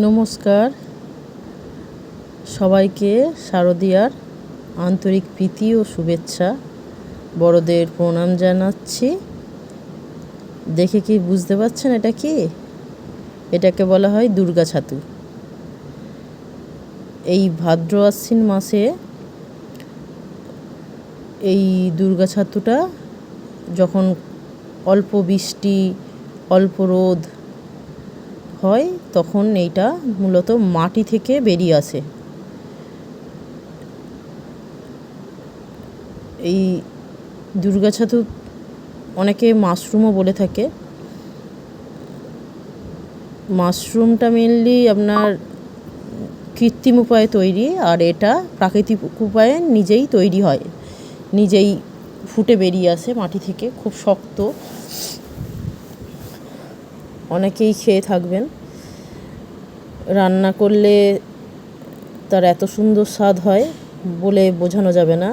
নমস্কার। সবাইকে শারদীয়ার আন্তরিক প্রীতি ও শুভেচ্ছা। বড়দের প্রণাম জানাচ্ছি। দেখে কি বুঝতে পারছেন এটা কি? এটাকে বলা হয় দুর্গা ছাতু। এই ভাদ্র আশ্বিন মাসে এই দুর্গা ছাতুটা যখন অল্প বৃষ্টি, অল্প রোদ হয়, তখন এইটা মূলত মাটি থেকে বেরিয়ে আসে। এই দুর্গা ছাতু অনেকে মাশরুমও বলে থাকে। মাশরুমটা মেনলি আপনার কৃত্রিম উপায়ে তৈরি, আর এটা প্রাকৃতিক উপায়ে নিজেই তৈরি হয়। নিজেই ফুটে বেরিয়ে আসে মাটি থেকে, খুব শক্ত। অনেকেই খেয়ে থাকবেন। রান্না করলে তার এত সুন্দর স্বাদ হয় বলে বোঝানো যাবে না।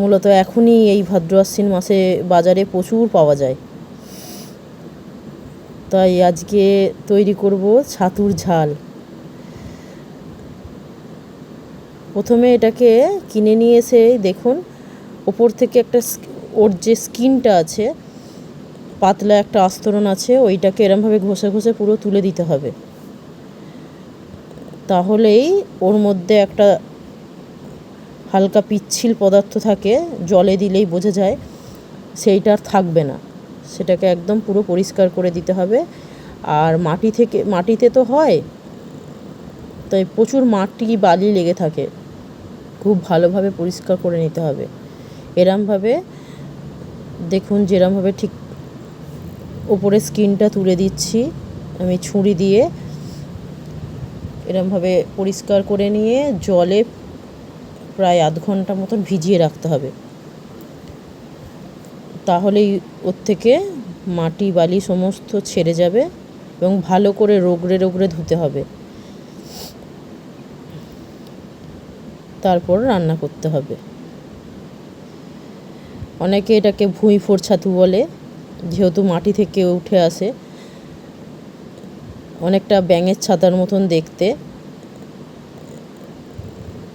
মূলত এখনই এই ভাদ্র আশ্বিন মাসে বাজারে প্রচুর পাওয়া যায়। তাই আজকে তৈরি করব ছাতুর ঝাল। প্রথমে এটাকে কিনে নিয়ে এসে দেখুন, ওপর থেকে একটা ওর যে স্কিনটা আছে পাতলা একটা আস্তরণ আছে, ওইটাকে এরমভাবে ঘষে ঘষে পুরো তুলে দিতে হবে। তাহলেই ওর মধ্যে একটা হালকা পিচ্ছিল পদার্থ থাকে, জলে দিলেই বোঝা যায় সেইটা আর থাকবে না। সেটাকে একদম পুরো পরিষ্কার করে দিতে হবে। আর মাটি থেকে, মাটিতে তো হয়, তাই প্রচুর মাটি, বালি লেগে থাকে। খুব ভালোভাবে পরিষ্কার করে নিতে হবে। এরমভাবে দেখুন যেরমভাবে ঠিক ওপরে স্কিনটা তুলে দিচ্ছি। আমি ছুরি দিয়ে এরমভাবে পরিষ্কার করে নিয়ে জলে প্রায় আধ ঘণ্টা মতন ভিজিয়ে রাখতে হবে। তাহলেই ওর থেকে মাটি, বালি সমস্ত ছেড়ে যাবে এবং ভালো করে রোগড়ে রোগড়ে ধুতে হবে। তারপর রান্না করতে হবে। অনেকে এটাকে ভুঁই ফোর ছাতু বলে। যেহেতু মাটি থেকে উঠে আসে, অনেকটা ব্যাঙের ছাতার মতন দেখতে।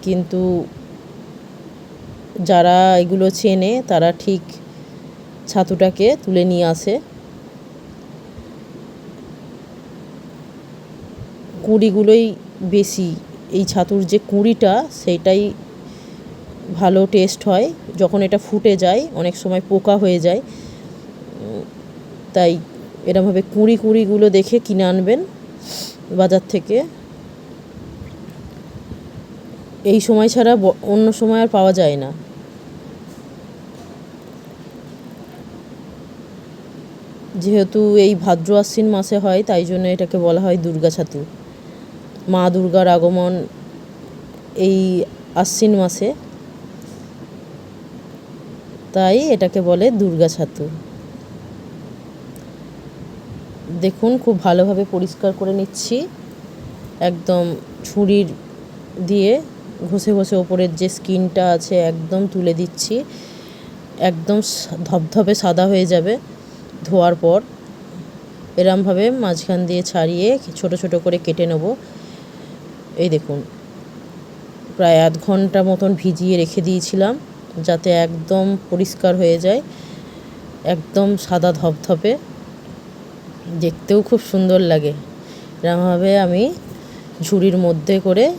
কিন্তু যারা এগুলো চেনে, তারা ঠিক ছাতুটাকে তুলে নিয়ে আসে। কুঁড়িগুলোই বেশি, এই ছাতুর যে কুঁড়িটা সেইটাই ভালো টেস্ট হয়। যখন এটা ফুটে যায়, অনেক সময় পোকা হয়ে যায় তাই এরমভাবে কুঁড়ি কুঁড়িগুলো দেখে কিনে আনবেন বাজার থেকে। এই সময় ছাড়া অন্য সময় আর পাওয়া যায় না। যেহেতু এই ভাদ্র আশ্বিন মাসে হয়, তাই জন্য এটাকে বলা হয় দুর্গা ছাতু। মা দুর্গার আগমন এই আশ্বিন মাসে। তাই এটাকে বলে দুর্গা ছাতু। দেখুন, খুব ভালোভাবে পরিষ্কার করে নিচ্ছি। একদম ছুরির দিয়ে ঘষে ঘষে ওপরের যে স্কিনটা আছে, একদম তুলে দিচ্ছি। একদম ধপধপে সাদা হয়ে যাবে ধোয়ার পর। এরমভাবে মাঝখান দিয়ে ছাড়িয়ে ছোট ছোট করে কেটে নেব। এই দেখুন, প্রায় আধ ঘণ্টা মতন ভিজিয়ে রেখে দিয়েছিলাম যাতে একদম পরিষ্কার হয়ে যায়, একদম সাদা ধপধপে। দেখতেও খুব সুন্দর লাগে। এরমভাবে আমি ঝুড়ির মধ্যে করে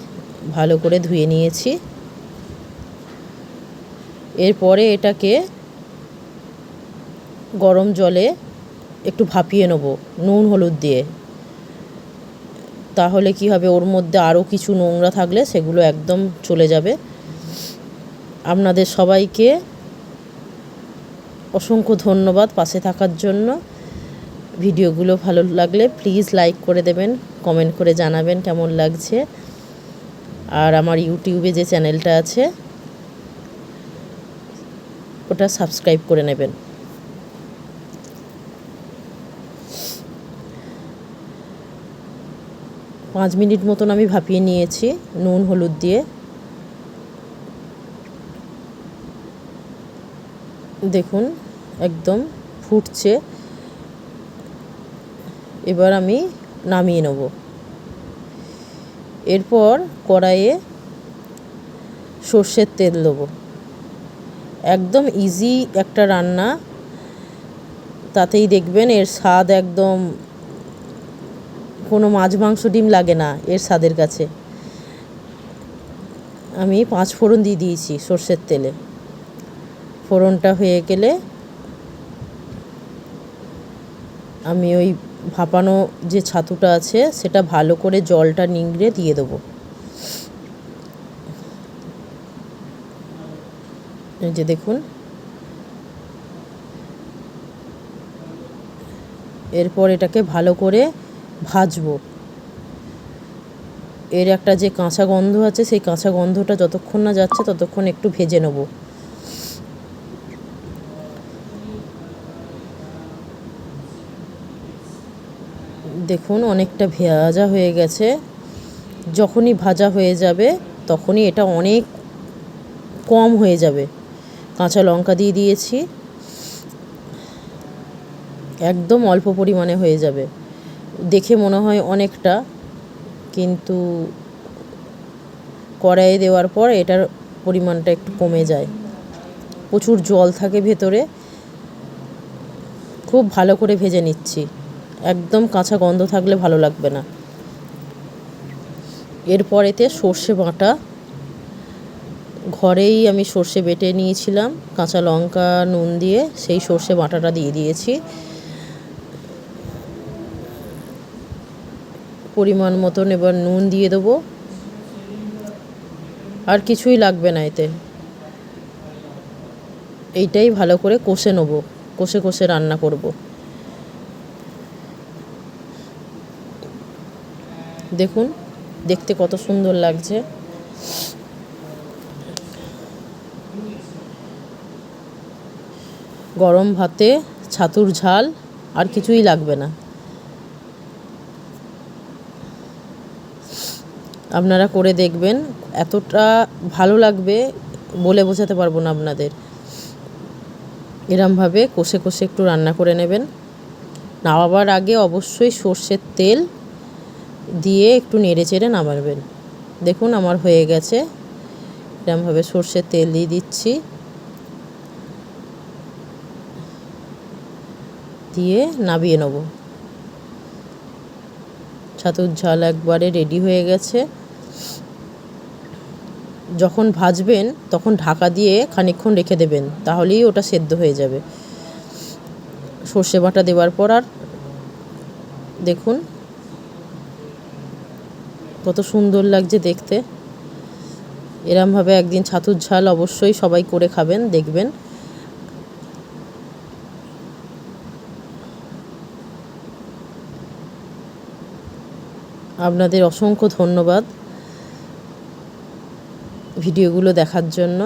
ভালো করে ধুয়ে নিয়েছি। এরপরে এটাকে গরম জলে একটু ভাপিয়ে নেব, নুন, হলুদ দিয়ে। তাহলে কি হবে, ওর মধ্যে আরও কিছু নোংরা থাকলে সেগুলো একদম চলে যাবে। আপনাদের সবাইকে অসংখ্য ধন্যবাদ পাশে থাকার জন্য। ভিডিওগুলো ভালো লাগলে প্লিজ লাইক করে দেবেন, কমেন্ট করে জানাবেন কেমন লাগছে। আর আমার ইউটিউবে যে চ্যানেলটা আছে, ওটা সাবস্ক্রাইব করে নেবেন। পাঁচ মিনিট মতন আমি ভাপিয়ে নিয়েছি, নুন, হলুদ দিয়ে। দেখুন, একদম ফুটছে। এবার আমি নামিয়ে নেব। এরপর কড়াইয়ে সর্ষের তেল দেবো। একদম ইজি একটা রান্না। তাতেই দেখবেন এর স্বাদ একদম কোনো মাছ মাংস ডিম লাগে না এর স্বাদের কাছে। আমি পাঁচ ফোড়ন দিয়ে দিয়েছি সর্ষের তেলে। ফোড়নটা হয়ে গেলে আমি ওই ভাপানো যে ছাতুটা আছে, সেটা ভালো করে জলটা নিংড়ে দিয়ে দেবো। এই যে দেখুন। এরপর এটাকে ভালো করে ভাজবো। এর একটা যে কাঁচা গন্ধ আছে, সেই কাঁচা গন্ধটা যতক্ষণ না যাচ্ছে, ততক্ষণ একটু ভেজে নেব। দেখুন, অনেকটা ভাজা হয়ে গেছে। যখনই ভাজা হয়ে যাবে, তখনই এটা অনেক কম হয়ে যাবে। কাঁচা লঙ্কা দিয়ে দিয়েছি। একদম অল্প পরিমাণে হয়ে যাবে। দেখে মনে হয় অনেকটা, কিন্তু কড়াইয়ে দেওয়ার পর এটার পরিমাণটা একটু কমে যায়। প্রচুর জল থাকে ভেতরে। খুব ভালো করে ভেজে নিচ্ছি। একদম কাঁচা গন্ধ থাকলে ভালো লাগবে না। এরপর এতে সর্ষে বাটা। ঘরেই আমি সর্ষে বেটে নিয়েছিলাম, কাঁচা লঙ্কা, নুন দিয়ে সেই সর্ষে বাটাটা দিয়ে দিয়েছি। পরিমাণ মতন এবার নুন দিয়ে দেবো। আর কিছুই লাগবে না এতে। এইটাই ভালো করে কষে নেব, কষে কষে রান্না করব। দেখুন, দেখতে কত সুন্দর লাগছে। গরম ভাতে ছাতুর ঝাল, আর কিছুই লাগবে না। আপনারা করে দেখবেন, এতটা ভালো লাগবে বলে বোঝাতে পারব না আপনাদের। এরমভাবে কষে কষে একটু রান্না করে নেবেন। নামাবার আগে অবশ্যই সর্ষের তেল দিয়ে একটু নেড়ে চেড়ে নামাবেন। দেখুন আমার হয়ে গেছে। এরমভাবে সর্ষের তেল দিয়ে দিচ্ছি। দিয়ে নাবিয়ে নেব। ছাতুর ঝাল একবারে রেডি হয়ে গেছে। যখন ভাজবেন, তখন ঢাকা দিয়ে খানিকক্ষণ রেখে দেবেন, তাহলেই ওটা সেদ্ধ হয়ে যাবে। সর্ষে বাটা দেওয়ার পর আর দেখুন কত সুন্দর লাগছে দেখতে। এরমভাবে একদিন ছাতুর ঝাল অবশ্যই সবাই করে খাবেন, দেখবেন। আপনাদের অসংখ্য ধন্যবাদ ভিডিওগুলো দেখার জন্য।